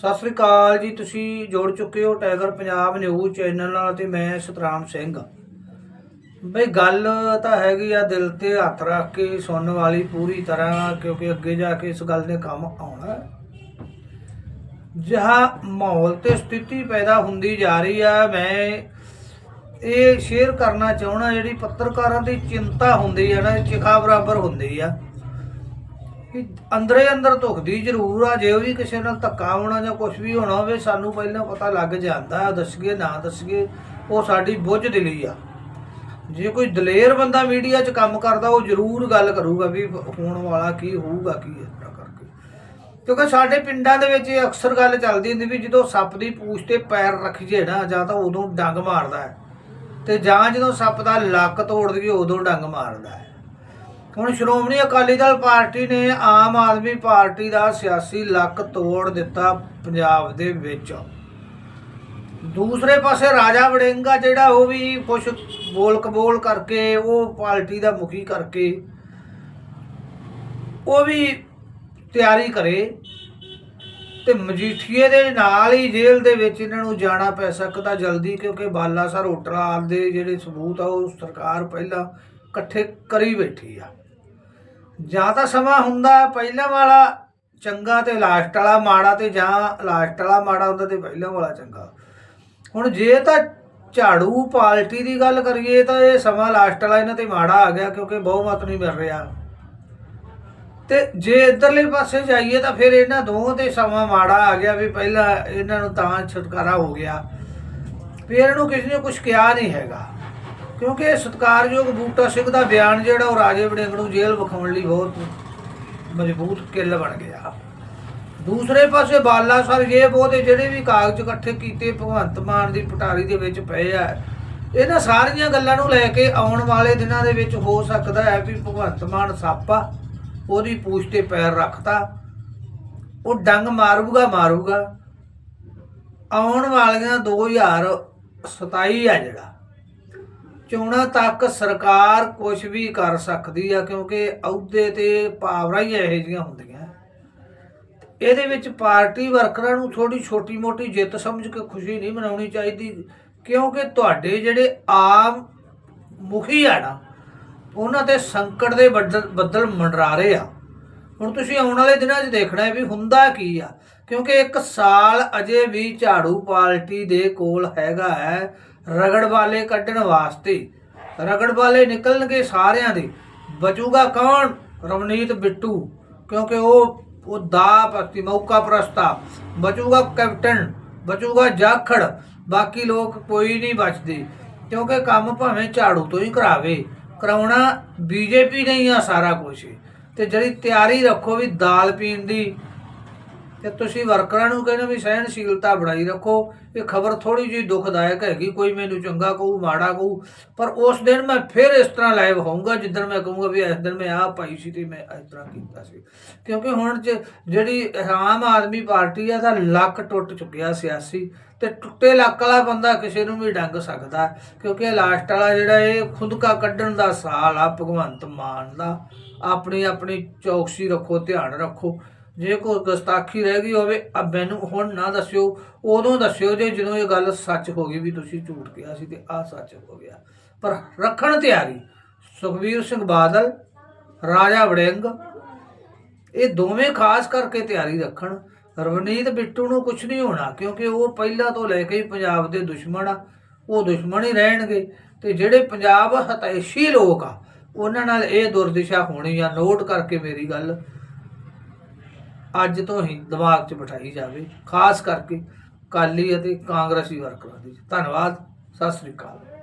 ਸਤਿ ਸ੍ਰੀ ਅਕਾਲ ਜੀ, ਤੁਸੀਂ ਜੁੜ ਚੁੱਕੇ ਹੋ ਟਾਈਗਰ ਪੰਜਾਬ ਨਿਊਜ਼ ਚੈਨਲ ਨਾਲ ਤੇ ਮੈਂ ਸਤਰਾਮ ਸਿੰਘ ਬਈ ਗੱਲ ਤਾਂ ਹੈਗੀ ਆ ਦਿਲ ਤੇ ਹੱਥ ਰੱਖ ਕੇ ਸੁਣਨ ਵਾਲੀ ਪੂਰੀ ਤਰ੍ਹਾਂ, ਕਿਉਂਕਿ ਅੱਗੇ ਜਾ ਕੇ ਇਸ ਗੱਲ ਨੇ ਕੰਮ ਆਉਣਾ ਹੈ। ਮਾਹੌਲ ਤੇ ਸਥਿਤੀ ਪੈਦਾ ਹੁੰਦੀ ਜਾ ਰਹੀ ਆ, ਮੈਂ ਇਹ ਸ਼ੇਅਰ ਕਰਨਾ ਚਾਹਣਾ ਜਿਹੜੀ ਪੱਤਰਕਾਰਾਂ ਦੀ ਚਿੰਤਾ ਹੁੰਦੀ ਹੈ ਨਾ ਚਿਖਾ ਬਰਾਬਰ ਹੁੰਦੀ ਆ ਕਿ ਅੰਦਰੇ ਅੰਦਰ ਧੁਖਦੀ ਜ਼ਰੂਰ ਆ, ਜੇ ਵੀ ਕਿਸੇ ਨਾਲ ਧੱਕਾ ਹੋਣਾ ਜਾਂ ਕੁਝ ਵੀ ਹੋਣਾ ਹੋਵੇ, ਸਾਨੂੰ ਪਹਿਲਾਂ ਪਤਾ ਲੱਗ ਜਾਂਦਾ ਦੱਸਗੇ ਨਾ ਦੱਸਗੇ ਉਹ ਸਾਡੀ ਬੁੱਝ ਦਿਲੀ ਆ। ਜੇ ਕੋਈ ਦਲੇਰ ਬੰਦਾ ਮੀਡੀਆ 'ਚ ਕੰਮ ਕਰਦਾ, ਉਹ ਜ਼ਰੂਰ ਗੱਲ ਕਰੂਗਾ ਵੀ ਹੋਣ ਵਾਲਾ ਕੀ ਹੋਊਗਾ, ਕੀ ਇਸ ਤਰ੍ਹਾਂ ਕਰਕੇ। ਕਿਉਂਕਿ ਸਾਡੇ ਪਿੰਡਾਂ ਦੇ ਵਿੱਚ ਇਹ ਅਕਸਰ ਗੱਲ ਚੱਲਦੀ ਹੁੰਦੀ ਵੀ ਜਦੋਂ ਸੱਪ ਦੀ ਪੂਛ ਤੇ ਪੈਰ ਰੱਖੀਏ ਨਾ, ਜਾਂ ਤਾਂ ਉਦੋਂ ਡੰਗ ਮਾਰਦਾ ਹੈ। ਤੇ ਜਾਂ ਜਦੋਂ ਸੱਪ ਦਾ ਲੱਕ ਤੋੜ ਦਈਏ, ਉਦੋਂ ਡੰਗ ਮਾਰਦਾ ਹੈ। ਹੁਣ ਸ਼੍ਰੋਮਣੀ ਅਕਾਲੀ ਦਲ ਪਾਰਟੀ ਨੇ ਆਮ ਆਦਮੀ ਪਾਰਟੀ ਦਾ ਸਿਆਸੀ ਲੱਕ ਤੋੜ ਦਿੱਤਾ ਪੰਜਾਬ ਦੇ ਵਿੱਚ। ਦੂਸਰੇ ਪਾਸੇ ਰਾਜਾ ਵੜਿੰਗਾ ਜਿਹੜਾ ਉਹ ਵੀ ਕੁਛ ਬੋਲ ਕਬੋਲ ਕਰਕੇ, ਉਹ ਪਾਰਟੀ ਦਾ ਮੁਖੀ ਕਰਕੇ ਉਹ ਵੀ ਤਿਆਰੀ ਕਰੇ ਤੇ ਮਜੀਠੀਏ ਦੇ ਨਾਲ ਹੀ ਜੇਲ੍ਹ ਦੇ ਵਿੱਚ ਇਹਨਾਂ ਨੂੰ ਜਾਣਾ ਪੈ ਸਕਦਾ ਜਲਦੀ ਕਿਉਂਕਿ ਬਾਲਾਸਰ ਹੋਟਲਾਂ ਦੇ ਜਿਹੜੇ ਸਬੂਤ ਆ, ਉਹ ਸਰਕਾਰ ਪਹਿਲਾਂ ਇਕੱਠੇ ਕਰੀ ਬੈਠੀ ਆ। ਜਾਂ ਤਾਂ ਸਮਾਂ ਹੁੰਦਾ ਪਹਿਲਾਂ ਵਾਲਾ ਚੰਗਾ ਤੇ ਲਾਸਟ ਵਾਲਾ ਮਾੜਾ ਤੇ ਜਾਂ ਲਾਸਟ ਵਾਲਾ ਮਾੜਾ ਹੁੰਦਾ ਤੇ ਪਹਿਲਾਂ ਵਾਲਾ ਚੰਗਾ। ਹੁਣ ਜੇ ਤਾਂ ਝਾੜੂ ਪਾਰਟੀ ਦੀ ਗੱਲ ਕਰੀਏ ਤਾਂ ਇਹ ਸਮਾਂ ਲਾਸਟ ਵਾਲਾ ਇਹਨਾਂ ਤੇ ਮਾੜਾ ਆ ਗਿਆ ਕਿਉਂਕਿ ਬਹੁਮਤ ਨਹੀਂ ਮਿਲ ਰਿਹਾ। ਤੇ ਜੇ ਇਧਰਲੇ ਪਾਸੇ ਜਾਈਏ ਤਾਂ ਫਿਰ ਇਹਨਾਂ ਦੋਵਾਂ ਤੇ ਸਮਾਂ ਮਾੜਾ ਆ ਗਿਆ ਵੀ ਪਹਿਲਾਂ ਇਹਨਾਂ ਨੂੰ ਤਾਂ ਛੁਟਕਾਰਾ ਹੋ ਗਿਆ। ਫਿਰ ਇਹਨੂੰ ਕਿਸੇ ਨੇ ਕੁਝ ਕਿਹਾ ਨਹੀਂ ਹੈਗਾ। ਕਿਉਂਕਿ ਇਹ ਸਤਿਕਾਰਯੋਗ ਬੂਟਾ ਸਿੰਘ ਦਾ ਬਿਆਨ ਜਿਹੜਾ ਉਹ ਰਾਜੇ ਵੜਿੰਗ ਨੂੰ ਜੇਲ੍ਹ ਵਿਖਾਉਣ ਲਈ ਬਹੁਤ ਮਜ਼ਬੂਤ ਕਿੱਲ ਬਣ ਗਿਆ। ਦੂਸਰੇ ਪਾਸੇ ਬਾਲਾ ਸਰ ਇਹ ਬਹੁਤੇ ਜਿਹੜੇ ਵੀ ਕਾਗਜ਼ ਇਕੱਠੇ ਕੀਤੇ ਭਗਵੰਤ ਮਾਨ ਦੀ ਪਟਾਰੀ ਦੇ ਵਿੱਚ ਪਏ ਆ, ਇਹਨਾਂ ਸਾਰੀਆਂ ਗੱਲਾਂ ਨੂੰ ਲੈ ਕੇ ਆਉਣ ਵਾਲੇ ਦਿਨਾਂ ਦੇ ਵਿੱਚ ਹੋ ਸਕਦਾ ਹੈ ਵੀ ਭਗਵੰਤ ਮਾਨ ਸਾਪਾ, ਉਹਦੀ ਪੂਛ ਤੇ ਪੈਰ ਰੱਖਤਾ, ਉਹ ਡੰਗ ਮਾਰੂਗਾ ਮਾਰੂਗਾ। ਆਉਣ ਵਾਲੀਆਂ 2027 ਆ ਜਿਹੜਾ। ਚੋਣਾਂ ਤੱਕ ਸਰਕਾਰ ਕੁਝ ਵੀ ਕਰ ਸਕਦੀ ਆ, ਕਿਉਂਕਿ ਅਹੁਦੇ ਤੇ ਪਾਵਰਾਂ ਹੀ ਇਹੋ ਜਿਹੀਆਂ ਹੁੰਦੀਆਂ। ਇਹਦੇ ਵਿੱਚ ਪਾਰਟੀ ਵਰਕਰਾਂ ਨੂੰ ਥੋੜੀ ਛੋਟੀ ਮੋਟੀ ਜਿੱਤ ਸਮਝ ਕੇ ਖੁਸ਼ੀ ਨਹੀਂ ਮਨਾਉਣੀ ਚਾਹੀਦੀ, ਕਿਉਂਕਿ ਤੁਹਾਡੇ ਜਿਹੜੇ ਆਮ ਮੁਖੀ ਆ ਨਾ, ਉਹਨਾਂ ਤੇ ਸੰਕਟ ਦੇ ਬੱਦਲ ਬੱਦਲ ਮੰਡਰਾ ਰਹੇ ਆ। ਹੁਣ ਤੁਸੀਂ ਆਉਣ ਵਾਲੇ ਦਿਨਾਂ 'ਚ ਦੇਖਣਾ ਹੈ ਵੀ ਹੁੰਦਾ ਕੀ ਆ, ਕਿਉਂਕਿ ਇੱਕ ਸਾਲ ਅਜੇ ਵੀ ਝਾੜੂ ਪਾਰਟੀ ਦੇ ਕੋਲ ਹੈਗਾ ਹੈ। ਰਗੜ ਵਾਲੇ ਕੱਢਣ ਵਾਸਤੇ। ਰਗੜ ਵਾਲੇ ਨਿਕਲਣਗੇ ਸਾਰਿਆਂ ਦੇ। ਬਚੂਗਾ ਕੌਣ? ਰਵਨੀਤ ਬਿੱਟੂ। ਕਿਉਂਕਿ ਉਹ ਉਹ ਦਾ ਪਤੀ ਮੌਕਾ ਪ੍ਰਸਤਾ ਬਚੂਗਾ ਕੈਪਟਨ, ਬਚੂਗਾ ਜਾਖੜ। ਬਾਕੀ ਲੋਕ ਕੋਈ ਨਹੀਂ ਬਚਦੇ। ਕਿਉਂਕਿ ਕੰਮ ਭਾਵੇਂ ਝਾੜੂ ਤੋਂ ਹੀ ਕਰਾਵੇ। ਕਰਾਉਣਾ ਬੀਜੇਪੀ ਨਹੀਂ ਆ ਸਾਰਾ ਕੁਝ ਤੇ ਜਿਹੜੀ ਤਿਆਰੀ ਰੱਖੋ ਵੀ ਦਾਲ ਪੀਣ ਦੀ ਤੇ ਤੁਸੀਂ ਵਰਕਰਾਂ ਨੂੰ ਕਹਿੰਦੇ ਵੀ ਸਹਿਣਸ਼ੀਲਤਾ ਬਣਾਈ ਰੱਖੋ। ਇਹ ਖਬਰ ਥੋੜੀ ਜਿਹੀ ਦੁਖਦਾਇਕ ਹੈਗੀ, ਕੋਈ ਮੈਨੂੰ ਚੰਗਾ ਕਹੂ, ਮਾੜਾ ਕਹੂ, ਪਰ ਉਸ ਦਿਨ ਮੈਂ ਫਿਰ ਇਸ ਤਰ੍ਹਾਂ ਲਾਈਵ ਹੋਊਂਗਾ, ਜਿੱਦਣ ਮੈਂ ਕਹੂੰਗਾ ਵੀ ਇਸ ਦਿਨ ਮੈਂ ਆਹ ਪਾਈ ਸੀ ਤੇ ਮੈਂ ਇਸ ਤਰ੍ਹਾਂ ਕੀਤਾ ਸੀ। ਕਿਉਂਕਿ ਹੁਣ ਜ- ਜਿਹੜੀ ਆਮ ਆਦਮੀ ਪਾਰਟੀ ਆ ਦਾ ਲੱਕ ਟੁੱਟ ਚੁੱਕਿਆ ਸਿਆਸੀ ਤੇ ਟੁੱਟੇ ਲੱਕ ਵਾਲਾ ਬੰਦਾ ਕਿਸੇ ਨੂੰ ਵੀ ਡੰਗ ਸਕਦਾ, ਕਿਉਂਕਿ ਲਾਸਟ ਵਾਲਾ ਜਿਹੜਾ ਇਹ ਖੁਦਕਾ ਕੱਢਣ ਦਾ ਸਾਲ ਆ, ਭਗਵੰਤ ਮਾਨ ਦਾ। ਆਪਣੀ ਆਪਣੀ ਚੌਕਸੀ ਰੱਖੋ, ਧਿਆਨ ਰੱਖੋ। ਜੇ ਕੋਈ ਗਸਤਾਖੀ ਰਹਿ ਗਈ ਹੋਵੇ, ਆ ਮੈਨੂੰ ਹੁਣ ਨਾ ਦੱਸਿਓ, ਉਦੋਂ ਦੱਸਿਓ ਜੇ ਜਦੋਂ ਇਹ ਗੱਲ ਸੱਚ ਹੋ ਗਈ ਵੀ ਤੁਸੀਂ ਝੂਠ ਕਿਹਾ ਸੀ ਤੇ ਆ ਸੱਚ ਹੋ ਗਿਆ। ਪਰ ਰੱਖਣ ਤਿਆਰੀ ਸੁਖਬੀਰ ਸਿੰਘ ਬਾਦਲ, ਰਾਜਾ ਵੜਿੰਗ, ਇਹ ਦੋਵੇਂ ਖਾਸ ਕਰਕੇ ਤਿਆਰੀ ਰੱਖਣ। ਰਵਨੀਤ ਬਿੱਟੂ ਨੂੰ ਕੁਝ ਨਹੀਂ ਹੋਣਾ, ਕਿਉਂਕਿ ਉਹ ਪਹਿਲਾਂ ਤੋਂ ਲੈ ਕੇ ਹੀ ਪੰਜਾਬ ਦੇ ਦੁਸ਼ਮਣ ਆ। ਉਹ ਦੁਸ਼ਮਣ ਹੀ ਰਹਿਣਗੇ। ਤੇ ਜਿਹੜੇ ਪੰਜਾਬ ਹਤੈਸ਼ੀ ਲੋਕ ਆ, ਉਹਨਾਂ ਨਾਲ ਇਹ ਦੁਰਦਿਸ਼ਾ ਹੋਣੀ ਆ। ਨੋਟ ਕਰਕੇ ਮੇਰੀ ਗੱਲ ਅੱਜ ਤੋਂ ਹੀ ਦਿਮਾਗ 'ਚ ਬਿਠਾਈ ਜਾਵੇ, ਖਾਸ ਕਰਕੇ ਕਾਲੀ ਅਤੇ ਕਾਂਗਰਸੀ ਵਰਕਰਾਂ ਦੀ। ਧੰਨਵਾਦ, ਸਤਿ ਸ੍ਰੀ ਅਕਾਲ।